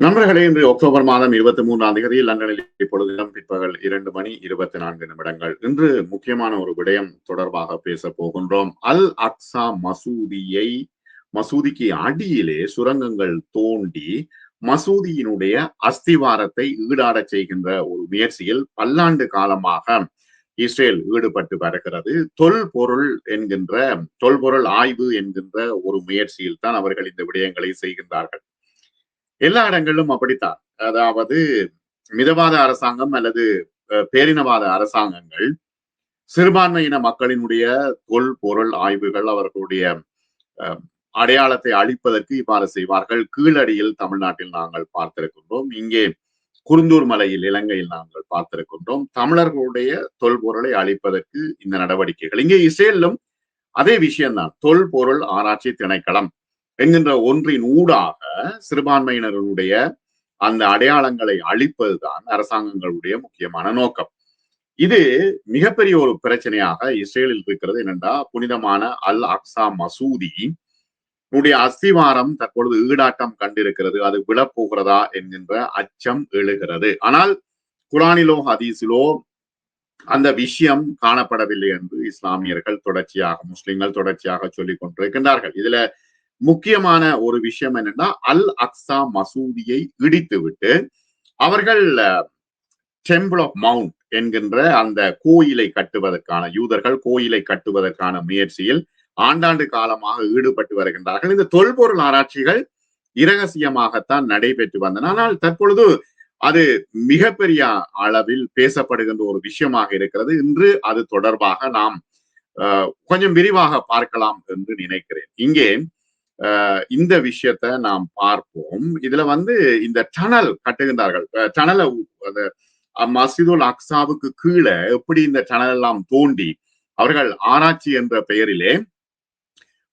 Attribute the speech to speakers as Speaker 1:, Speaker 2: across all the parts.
Speaker 1: நண்பர்களே இன்று அக்டோபர் மாதம் இருபத்தி மூன்றாம் தேதி லண்டனில் இப்பொழுது பிற்பகல் இரண்டு மணி இருபத்தி நான்கு நிமிடங்கள். இன்று முக்கியமான ஒரு விடயம் தொடர்பாக பேச போகின்றோம். அல் அக்ஸா மசூதியை மசூதிக்கு அடியிலே சுரங்கங்கள் தோண்டி மசூதியினுடைய அஸ்திவாரத்தை ஈடாடச் செய்கின்ற ஒரு முயற்சியில் பல்லாண்டு காலமாக இஸ்ரேல் ஈடுபட்டு வருகிறது. தொல்பொருள் என்கின்ற தொல்பொருள் ஆய்வு என்கின்ற ஒரு முயற்சியில் தான் அவர்கள் இந்த விடயங்களை செய்கின்றார்கள். எல்லா இடங்களிலும் அப்படித்தான். அதாவது மிதவாத அரசாங்கம் அல்லது பேரினவாத அரசாங்கங்கள் சிறுபான்மையின மக்களினுடைய தொல் பொருள் ஆய்வுகள் அவர்களுடைய அடையாளத்தை அழிப்பதற்கு இவ்வாறு செய்வார்கள். கீழடியில் தமிழ்நாட்டில் நாங்கள் பார்த்திருக்கின்றோம். இங்கே குருந்தூர் மலையில் இலங்கையில் நாங்கள் பார்த்திருக்கின்றோம். தமிழர்களுடைய தொல்பொருளை அழிப்பதற்கு இந்த நடவடிக்கைகள். இங்கே இஸ்ரேலிலும் அதே விஷயம்தான். தொல்பொருள் ஆராய்ச்சி திணைக்களம். என்கின்ற ஒன்றின் ஊடாக சிறுபான்மையினருடைய அந்த அடையாளங்களை அழிப்பதுதான் அரசாங்கங்களுடைய முக்கியமான நோக்கம். இது மிகப்பெரிய ஒரு பிரச்சனையாக இஸ்ரேலில் இருக்கிறது. என்னென்றா புனிதமான அல் அக்ஸா மசூதி. உடைய அஸ்திவாரம் தற்பொழுது ஈடாட்டம் கண்டிருக்கிறது. அது விழப்போகிறதா என்கின்ற அச்சம் எழுகிறது. ஆனால் குரானிலோ ஹதீஸிலோ அந்த விஷயம் காணப்படவில்லை என்று இஸ்லாமியர்கள் தொடர்ச்சியாக முஸ்லிம்கள் தொடர்ச்சியாக சொல்லிக் கொண்டிருக்கின்றார்கள் இதுல முக்கியமான ஒரு விஷயம் என்னன்னா அல் அக்ஸா மசூதியை இடித்து விட்டு அவர்கள் டெம்பிள் ஆஃப் மவுண்ட் என்கின்ற அந்த கோயிலை கட்டுவதற்கான யூதர்கள் கோயிலை கட்டுவதற்கான முயற்சியில் ஆண்டாண்டு காலமாக ஈடுபட்டு வருகின்றார்கள். இந்த தொல்பொருள் ஆராய்ச்சிகள் இரகசியமாகத்தான் நடைபெற்று வந்தன. ஆனால் தற்பொழுது அது மிகப்பெரிய அளவில் பேசப்படுகின்ற ஒரு விஷயமாக இருக்கிறது. இன்று அது தொடர்பாக நாம் கொஞ்சம் விரிவாக பார்க்கலாம் என்று நினைக்கிறேன். இங்கே இந்த விஷயத்த நாம் பார்ப்போம். இதுல வந்து இந்த டனல் கட்டுகின்றார்கள். டனலை மசிதுல் அக்சாவுக்கு கீழே எப்படி இந்த டனல் எல்லாம் தோண்டி அவர்கள் ஆராய்ச்சி என்ற பெயரிலே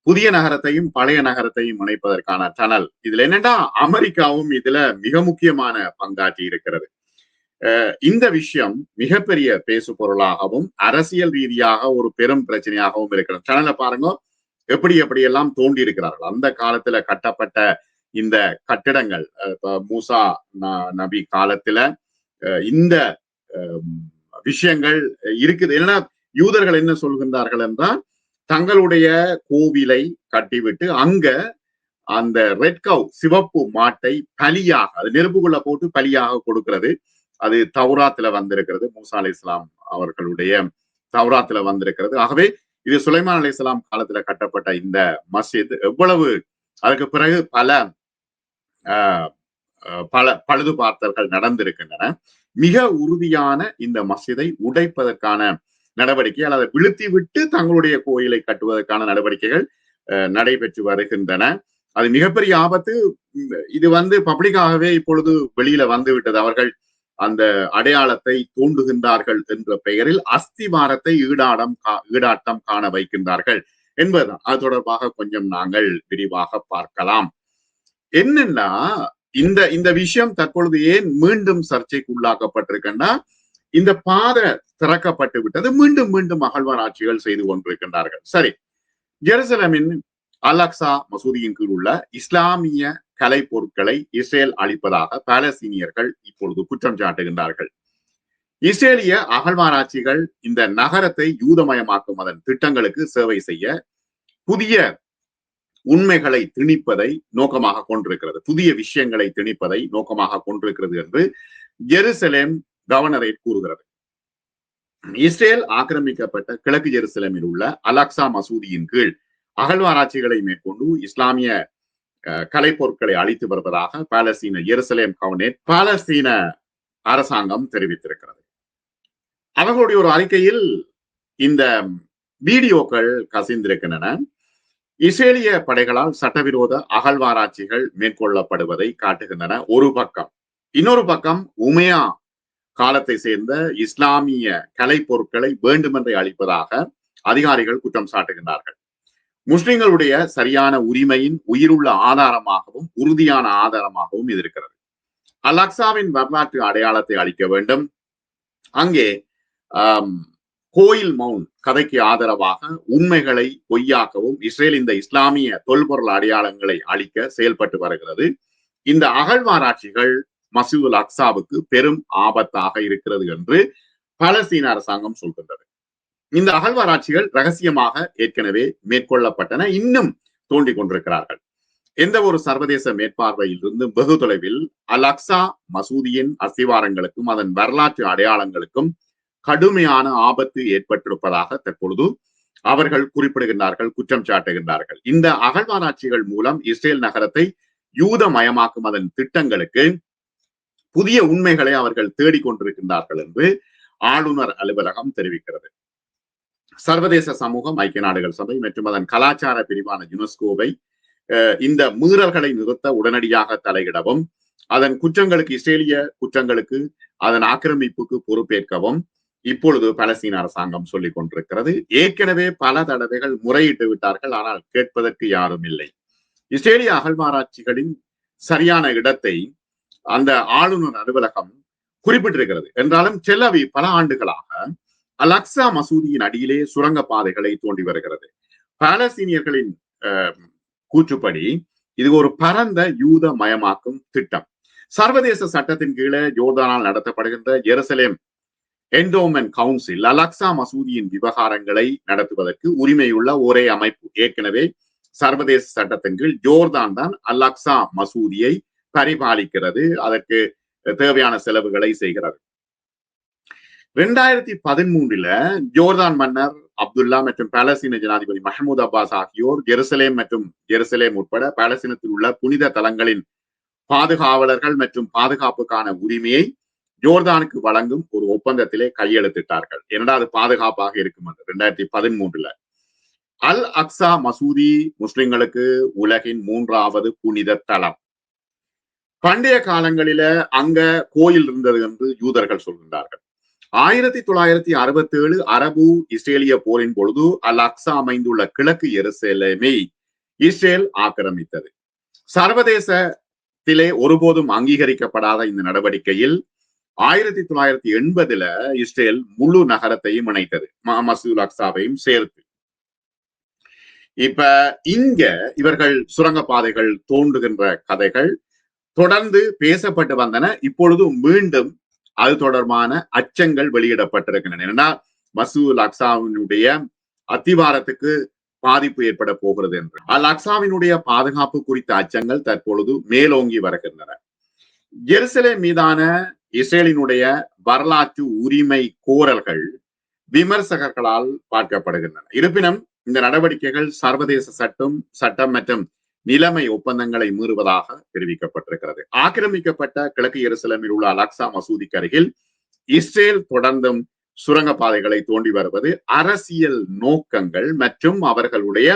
Speaker 1: புதிய நகரத்தையும் பழைய நகரத்தையும் இணைப்பதற்கான டனல். இதுல என்னன்னா அமெரிக்காவும் இதுல மிக முக்கியமான பங்காற்றி இருக்கிறது. இந்த விஷயம் மிகப்பெரிய பேசு பொருளாகவும் அரசியல் ரீதியாக ஒரு பெரும் பிரச்சனையாகவும் இருக்கிறது. டனலை பாருங்க எப்படி எப்படி எல்லாம் தோண்டி இருக்கிறார்கள் அந்த காலத்துல கட்டப்பட்ட இந்த கட்டிடங்கள் மூசா நபி காலத்துல இந்த விஷயங்கள் இருக்குது. என்னன்னா யூதர்கள் என்ன சொல்கின்றார்கள் என்றால் தங்களுடைய கோவிலை கட்டிவிட்டு அங்க அந்த ரெட் கவ் சிவப்பு மாட்டை பலியாக அது நெருப்புக்குள்ள போட்டு பலியாக கொடுக்கிறது. அது தௌராத்துல வந்திருக்கிறது. மூசா அலி இஸ்லாம் அவர்களுடைய தௌராத்துல வந்திருக்கிறது. ஆகவே இது சுலைமான் அலி இஸ்லாம் காலத்துல கட்டப்பட்ட இந்த மஸ்ஜித். எவ்வளவு அதுக்கு பிறகு பல பல பழுது பார்த்தல்கள் நடந்திருக்கின்றன. மிக உறுதியான இந்த மசிதை உடைப்பதற்கான நடவடிக்கை அல்லது விழுத்தி விட்டு தங்களுடைய கோயிலை கட்டுவதற்கான நடவடிக்கைகள் நடைபெற்று வருகின்றன. அது மிகப்பெரிய ஆபத்து. இது வந்து பப்ளிக்காகவே இப்பொழுது வெளியில வந்து விட்டது அவர்கள் அந்த அடையாளத்தை தூண்டுகின்றார்கள் என்ற பெயரில் அஸ்திவாரத்தை ஈடாடம் ஈடாட்டம் காண வைக்கின்றார்கள் என்பதுதான். அது தொடர்பாக கொஞ்சம் நாங்கள் விரிவாக பார்க்கலாம். என்னன்னா இந்த இந்த விஷயம் தற்பொழுது ஏன் மீண்டும் சர்ச்சைக்கு உள்ளாக்கப்பட்டிருக்கின்றா இந்த பாதை திறக்கப்பட்டு விட்டது. மீண்டும் மீண்டும் அகழ்வாராய்ச்சிகள் செய்து கொண்டிருக்கின்றார்கள். சரி. ஜெருசலமின் அலக்சா மசூதியின் கீழ் உள்ள இஸ்லாமிய கலை பொருட்களை இஸ்ரேல் அளிப்பதாக பாலஸ்தீனியர்கள் இப்பொழுது குற்றம் சாட்டுகின்றார்கள். இஸ்ரேலிய அகழ்வாராய்ச்சிகள் இந்த நகரத்தை யூதமயமாக்கும் அதன் திட்டங்களுக்கு சேவை செய்ய புதிய உண்மைகளை திணிப்பதை நோக்கமாக கொண்டிருக்கிறது. புதிய விஷயங்களை திணிப்பதை நோக்கமாக கொண்டிருக்கிறது என்று ஜெருசலேம் கவர்னரை கூறுகிறது. இஸ்ரேல் ஆக்கிரமிக்கப்பட்ட கிழக்கு ஜெருசலேமில் உள்ள அலக்சா மசூதியின் கீழ் அகழ்வாராய்ச்சிகளை மேற்கொண்டு இஸ்லாமிய கலைப்பொருட்களை அளித்து வருவதாக பாலஸ்தீன எருசலேம் கவுனேட் பாலஸ்தீன அரசாங்கம் தெரிவித்திருக்கிறது. அவர்களுடைய ஒரு அறிக்கையில் இந்த வீடியோக்கள் கசிந்திருக்கின்றன. இஸ்ரேலிய படைகளால் சட்டவிரோத அகழ்வாராய்ச்சிகள் மேற்கொள்ளப்படுவதை காட்டுகின்றன. ஒரு பக்கம். இன்னொரு பக்கம் உமையா காலத்தை சேர்ந்த இஸ்லாமிய கலை பொருட்களை வேண்டுமென்றே அளிப்பதாக அதிகாரிகள் குற்றம் சாட்டுகின்றார்கள். முஸ்லிம்களுடைய சரியான உரிமையின் உயிருள்ள ஆதாரமாகவும் உறுதியான ஆதாரமாகவும் இது இருக்கிறது. அலக்சாவின் வரலாற்று அடையாளத்தை அளிக்க வேண்டும். அங்கே கோயில் மவுன் கதைக்கு ஆதரவாக உண்மைகளை பொய்யாக்கவும் இஸ்ரேல் இந்த இஸ்லாமிய தொல்பொருள் அடையாளங்களை அளிக்க செயல்பட்டு வருகிறது. இந்த அகழ்வாராய்ச்சிகள் மசூது அக்சாவுக்கு பெரும் ஆபத்தாக இருக்கிறது என்று பலஸ்தீன அரசாங்கம் சொல்கின்றது. இந்த அகழ்வாராய்ச்சிகள் ரகசியமாக ஏற்கனவே மேற்கொள்ளப்பட்டன இன்னும் தோண்டிக் கொண்டிருக்கிறார்கள். எந்த ஒரு சர்வதேச மேற்பார்வையில் இருந்து வெகு தொலைவில் அல் அக்சா மசூதியின் அஸ்திவாரங்களுக்கும் அதன் வரலாற்று அடையாளங்களுக்கும் கடுமையான ஆபத்து ஏற்பட்டிருப்பதாக தற்பொழுது அவர்கள் குறிப்பிடுகின்றார்கள் குற்றம் சாட்டுகின்றார்கள். இந்த அகழ்வாராய்ச்சிகள் மூலம் இஸ்ரேல் நகரத்தை யூதமயமாக்கும் அதன் திட்டங்களுக்கு புதிய உண்மைகளை அவர்கள் தேடிக்கொண்டிருக்கின்றார்கள் என்று ஆளுநர் அலுவலகம் தெரிவிக்கிறது. சர்வதேச சமூகம் ஐக்கிய நாடுகள் சபை மற்றும் அதன் கலாச்சார பிரிவான யுனெஸ்கோவை இந்த மீறல்களை நிறுத்த உடனடியாக தலையிடவும் அதன் குற்றங்களுக்கு இஸ்ரேலிய குற்றங்களுக்கு அதன் ஆக்கிரமிப்புக்கு பொறுப்பேற்கவும் இப்பொழுது பலஸ்தீன அரசாங்கம் சொல்லிக் கொண்டிருக்கிறது. ஏற்கனவே பல தடவைகள் முறையிட்டு விட்டார்கள் ஆனால் கேட்பதற்கு யாரும் இல்லை. இஸ்ரேலிய அகழ்வாராய்ச்சிகளின் சரியான இடத்தை அந்த ஆளுநர் அலுவலகம் குறிப்பிட்டிருக்கிறது. என்றாலும் செல்லவி பல ஆண்டுகளாக அலக்சா மசூதியின் அடியிலே சுரங்க பாதைகளை தோண்டி வருகிறது. பாலஸ்தீனியர்களின் கூற்றுப்படி இது ஒரு பரந்த யூத மயமாக்கும் திட்டம். சர்வதேச சட்டத்தின் கீழே ஜோர்தானால் நடத்தப்படுகின்ற எருசலேம் என்டோமென் கவுன்சில் அலக்சா மசூதியின் விவகாரங்களை நடத்துவதற்கு உரிமையுள்ள ஒரே அமைப்பு. ஏற்கனவே சர்வதேச சட்டத்தின் கீழ் ஜோர்தான் தான் அலக்சா மசூதியை பரிபாலிக்கிறது. அதற்கு தேவையான செலவுகளை செய்கிறது. ரெண்டாயிரத்தி பதிமூன்றுல ஜோர்தான் மன்னர் அப்துல்லா மற்றும் பாலஸ்தீன ஜனாதிபதி மஹமூத் அப்பாஸ் ஆகியோர் ஜெருசலேம் மற்றும் ஜெருசலேம் உட்பட பாலஸ்தீனத்தில் உள்ள புனித தலங்களின் பாதுகாவலர்கள் மற்றும் பாதுகாப்புக்கான உரிமையை ஜோர்தானுக்கு வழங்கும் ஒரு ஒப்பந்தத்திலே கையெழுத்திட்டார்கள். இரண்டாவது பாதுகாப்பாக இருக்கும் அது? ரெண்டாயிரத்தி பதிமூன்றுல. அல் அக்சா மசூதி முஸ்லிம்களுக்கு உலகின் மூன்றாவது புனித தலம். பண்டைய காலங்களில அங்க கோயில் இருந்தது என்று யூதர்கள் சொல்கின்றார்கள். ஆயிரத்தி தொள்ளாயிரத்தி அறுபத்தி ஏழு அரபு இஸ்ரேலிய போரின் பொழுது அல் அக்சா அமைந்துள்ள கிழக்கு எருசலேமை இஸ்ரேல் ஆக்கிரமித்தது. சர்வதேசத்திலே ஒருபோதும் அங்கீகரிக்கப்படாத இந்த நடவடிக்கையில் ஆயிரத்தி தொள்ளாயிரத்தி எண்பதுல இஸ்ரேல் முழு நகரத்தையும் இணைத்தது மசூல் அக்சாவையும் சேர்த்து. இப்ப இங்க இவர்கள் சுரங்கப்பாதைகள் தோன்றுகின்ற கதைகள் தொடர்ந்து பேசப்பட்டு வந்தன. இப்பொழுது மீண்டும் அது தொடர்பான அச்சங்கள் வெளியிடப்பட்டிருக்கின்றன. ஏன்னா மசூல் அக்சாவினுடைய அத்திவாரத்துக்கு பாதிப்பு ஏற்பட போகிறது என்று. அல் அக்சாவினுடைய பாதுகாப்பு குறித்த அச்சங்கள் தற்பொழுது மேலோங்கி வருகின்றன. ஜெருசலேம் மீதான இஸ்ரேலினுடைய வரலாற்று உரிமை கோரல்கள் விமர்சகர்களால் பார்க்கப்படுகின்றன. இருப்பினும் இந்த நடவடிக்கைகள் சர்வதேச சட்டம் சட்டம் மற்றும் நிலைமை ஒப்பந்தங்களை மீறுவதாக தெரிவிக்கப்பட்டிருக்கிறது. ஆக்கிரமிக்கப்பட்ட கிழக்கு எருசலமில் உள்ள அலக்சா மசூதிக்கு அருகில் இஸ்ரேல் தொடர்ந்தும் சுரங்கப்பாதைகளை தோண்டி வருவது அரசியல் நோக்கங்கள் மற்றும் அவர்களுடைய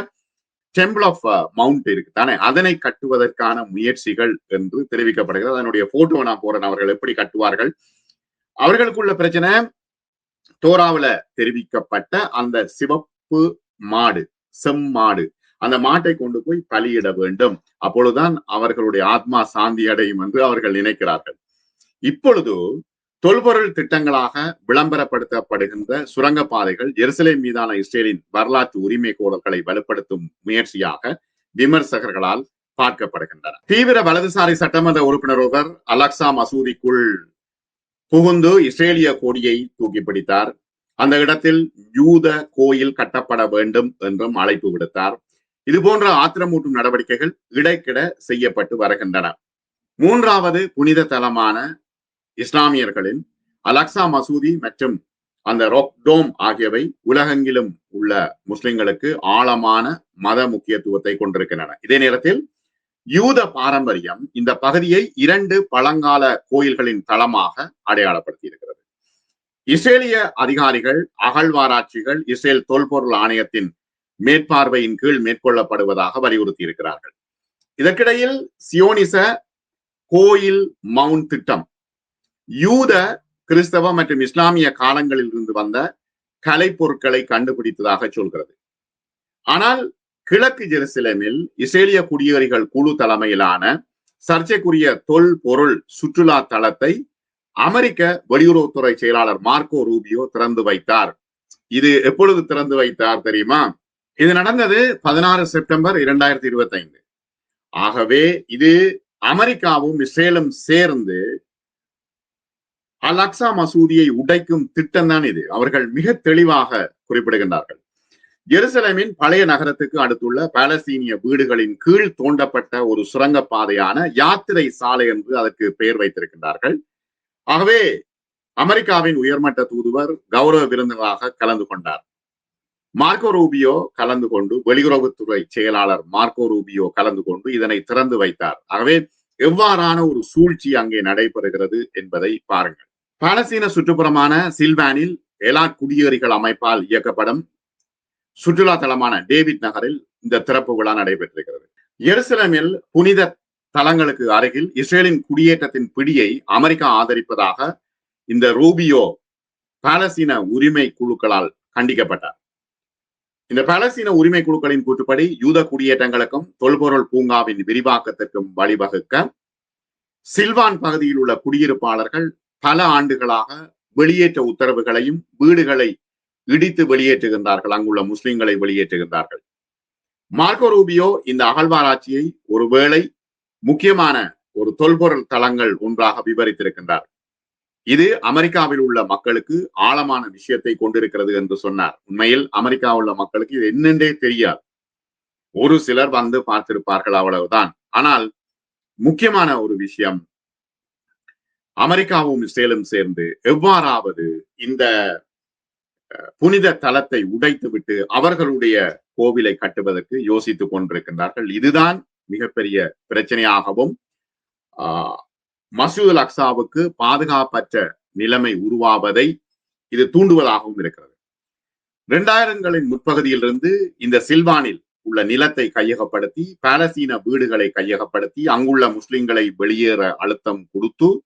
Speaker 1: டெம்பிள் ஆஃப் மவுண்ட் இருக்கு. தானே? அதனை கட்டுவதற்கான முயற்சிகள் என்று தெரிவிக்கப்படுகிறது. அதனுடைய போட்டோ நான் போறேன் அவர்கள் எப்படி கட்டுவார்கள்? அவர்களுக்குள்ள பிரச்சனை தோராவில தெரிவிக்கப்பட்ட அந்த சிவப்பு மாடு செம்மாடு அந்த மாட்டை கொண்டு போய் பலியிட வேண்டும். அப்பொழுதுதான் அவர்களுடைய ஆத்மா சாந்தி அடையும் என்று அவர்கள் நினைக்கிறார்கள். இப்பொழுது தொல்பொருள் திட்டங்களாக விளம்பரப்படுத்தப்படுகின்ற சுரங்கப்பாதைகள் எருசலேம் மீதான இஸ்ரேலின் வரலாற்று உரிமை கோரல்களை வலுப்படுத்தும் முயற்சியாக விமர்சகர்களால் பார்க்கப்படுகின்றன. தீவிர வலதுசாரி சட்டமன்ற உறுப்பினர் ஒருவர் அலக்சா மசூதிக்குள் புகுந்து இஸ்ரேலிய கொடியை தூக்கி பிடித்தார். அந்த இடத்தில் யூத கோயில் கட்டப்பட வேண்டும் என்றும் அழைப்பு விடுத்தார். இது போன்ற ஆத்திரமூட்டும் நடவடிக்கைகள் இடைக்கிட செய்யப்பட்டு வருகின்றன. மூன்றாவது புனித தலமான இஸ்லாமியர்களின் அலக்சா மசூதி மற்றும் அந்த ரொக்டோம் ஆகியவை உலகெங்கிலும் உள்ள முஸ்லிம்களுக்கு ஆழமான மத முக்கியத்துவத்தை கொண்டிருக்கின்றன. இதே நேரத்தில் யூத பாரம்பரியம் இந்த பகுதியை இரண்டு பழங்கால கோயில்களின் தளமாக அடையாளப்படுத்தி இருக்கிறது இஸ்ரேலிய அதிகாரிகள் அகழ்வாராய்ச்சிகள் இஸ்ரேல் தொல்பொருள் ஆணையத்தின் மேற்பார்வையின் கீழ் மேற்கொள்ளப்படுவதாக வலியுறுத்தி இருக்கிறார்கள் இதற்கிடையில் சியோனிச கோயில் மவுண்ட் திட்டம் யூத கிறிஸ்தவ மற்றும் இஸ்லாமிய காலங்களில் இருந்து வந்த கலை பொருட்களை கண்டுபிடித்ததாக சொல்கிறது. ஆனால் கிழக்கு ஜெருசலேமில் இஸ்ரேலிய குடியேறிகள் குழு தலைமையிலான சர்ச்சைக்குரிய தொல் பொருள் சுற்றுலா தளத்தை அமெரிக்க வெளியுறவுத்துறை செயலாளர் மார்க்கோ ரூபியோ திறந்து வைத்தார். இது எப்பொழுது திறந்து வைத்தார் தெரியுமா? இது நடந்தது பதினாறு செப்டம்பர் இரண்டாயிரத்தி இருபத்தி ஐந்து ஆகவே இது அமெரிக்காவும் இஸ்ரேலும் சேர்ந்து அல் அக்ஸா மசூதியை உடைக்கும் திட்டம் தான் இது. அவர்கள் மிக தெளிவாக குறிப்பிடுகின்றார்கள். எருசலேமின் பழைய நகரத்துக்கு அடுத்துள்ள பாலஸ்தீனிய வீடுகளின் கீழ் தோண்டப்பட்ட ஒரு சுரங்க பாதையான யாத்திரை சாலை என்று அதற்கு பெயர் வைத்திருக்கின்றார்கள். ஆகவே அமெரிக்காவின் உயர்மட்ட தூதுவர் கௌரவ விருந்தினராக கலந்து கொண்டார். மார்க்கோ ரூபியோ கலந்து கொண்டு வெளியுறவுத்துறை செயலாளர் மார்க்கோ ரூபியோ கலந்து கொண்டு இதனை திறந்து வைத்தார். ஆகவே எவ்வாறான ஒரு சூழ்ச்சி அங்கே நடைபெறுகிறது என்பதை பாருங்கள். பாலஸ்தீன சுற்றுப்புறமான சில்வானில் எலா குடியேறிகள் அமைப்பால் இயக்கப்படும் சுற்றுலா தலமான டேவிட் நகரில் இந்த திறப்பு விழா நடைபெற்றிருக்கிறது. எருசலமில் புனித தலங்களுக்கு அருகில் இஸ்ரேலின் குடியேற்றத்தின் பிடியை அமெரிக்கா ஆதரிப்பதாக இந்த ரூபியோ பாலஸ்தீன உரிமை குழுக்களால் கண்டிக்கப்பட்டார். இந்த பாலஸ்தீன உரிமை குழுக்களின் கூற்றுப்படி யூத குடியேற்றங்களுக்கும் தொல்பொருள் பூங்காவின் விரிவாக்கத்திற்கும் வழிவகுக்க சில்வான் பகுதியில் உள்ள குடியிருப்பாளர்கள் பல ஆண்டுகளாக வெளியேற்ற உத்தரவுகளையும் வீடுகளை இடித்து வெளியேற்றுகின்றார்கள். அங்குள்ள முஸ்லிம்களை வெளியேற்றுகின்றார்கள். மார்க்கோ ரூபியோ இந்த அகழ்வாராய்ச்சியை ஒருவேளை முக்கியமான ஒரு தொல்பொருள் தளங்கள் ஒன்றாக விவரித்திருக்கின்றார். இது அமெரிக்காவில் உள்ள மக்களுக்கு ஆழமான விஷயத்தை கொண்டிருக்கிறது என்று சொன்னார். உண்மையில் அமெரிக்கா உள்ள மக்களுக்கு இது என்னென்றே தெரியாது. ஒரு சிலர் வந்து பார்த்திருப்பார்கள் அவ்வளவுதான். ஆனால் முக்கியமான ஒரு விஷயம் அமெரிக்காவும் இஸ்ரேலும் சேர்ந்து எவ்வாறாவது இந்த புனித தலத்தை உடைத்துவிட்டு அவர்களுடைய கோவிலை கட்டுவதற்கு யோசித்துக் கொண்டிருக்கின்றார்கள். இதுதான் மிகப்பெரிய பிரச்சனையாகவும் ஆஹ் மசூத் அக்சாவுக்கு பாதுகாப்பற்ற நிலைமை உருவாவதை இது தூண்டுவதாகவும் இருக்கிறது. இரண்டாயிரங்களின் முற்பகுதியிலிருந்து இந்த சில்வானில் உள்ள நிலத்தை கையகப்படுத்தி பாலஸ்தீன வீடுகளை கையகப்படுத்தி அங்குள்ள முஸ்லிம்களை வெளியேற அழுத்தம் கொடுத்து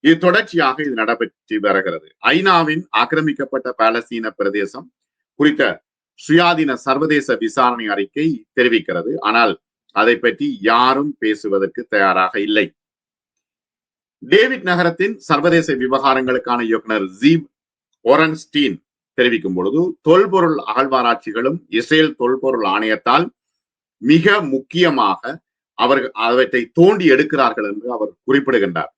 Speaker 1: இது தொடர்ச்சியாக இது நடைபெற்று வருகிறது. ஐநாவின் ஆக்கிரமிக்கப்பட்ட பாலஸ்தீன பிரதேசம் குறித்த சுயாதீன சர்வதேச விசாரணை அறிக்கை தெரிவிக்கிறது. ஆனால் அதை பற்றி யாரும் பேசுவதற்கு தயாராக இல்லை. டேவிட் நகரத்தின் சர்வதேச விவகாரங்களுக்கான இயக்குனர் ஜீப் ஒரன்ஸ்டீன் தெரிவிக்கும் பொழுது தொல்பொருள் அகழ்வாராய்ச்சிகளும் இஸ்ரேல் தொல்பொருள் ஆணையத்தால் மிக முக்கியமாக அவர்கள் அவற்றை தோண்டி எடுக்கிறார்கள் என்று அவர் குறிப்பிடுகின்றார்.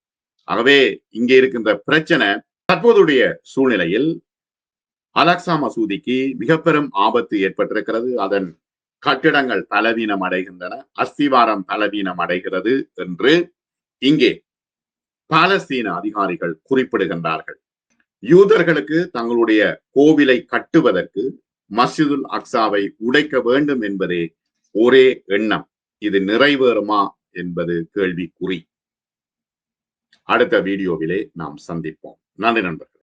Speaker 1: ஆகவே இங்கே இருக்கின்ற பிரச்சனை தற்போதுடைய சூழ்நிலையில் அலக்சா மசூதிக்கு மிக பெரும் ஆபத்து ஏற்பட்டிருக்கிறது. அதன் கட்டிடங்கள் பலவீனம் அடைகின்றன அஸ்திவாரம் பலவீனம் அடைகிறது என்று இங்கே பாலஸ்தீன அதிகாரிகள் குறிப்பிடுகின்றார்கள். யூதர்களுக்கு தங்களுடைய கோவிலை கட்டுவதற்கு மஸ்ஜிதுல் அக்சாவை உடைக்க வேண்டும் என்பதே ஒரே எண்ணம். இது நிறைவேறுமா என்பது கேள்விக்குறி. அடுத்த வீடியோவிலே நாம் சந்திப்போம். நன்றி நண்பர்கள்.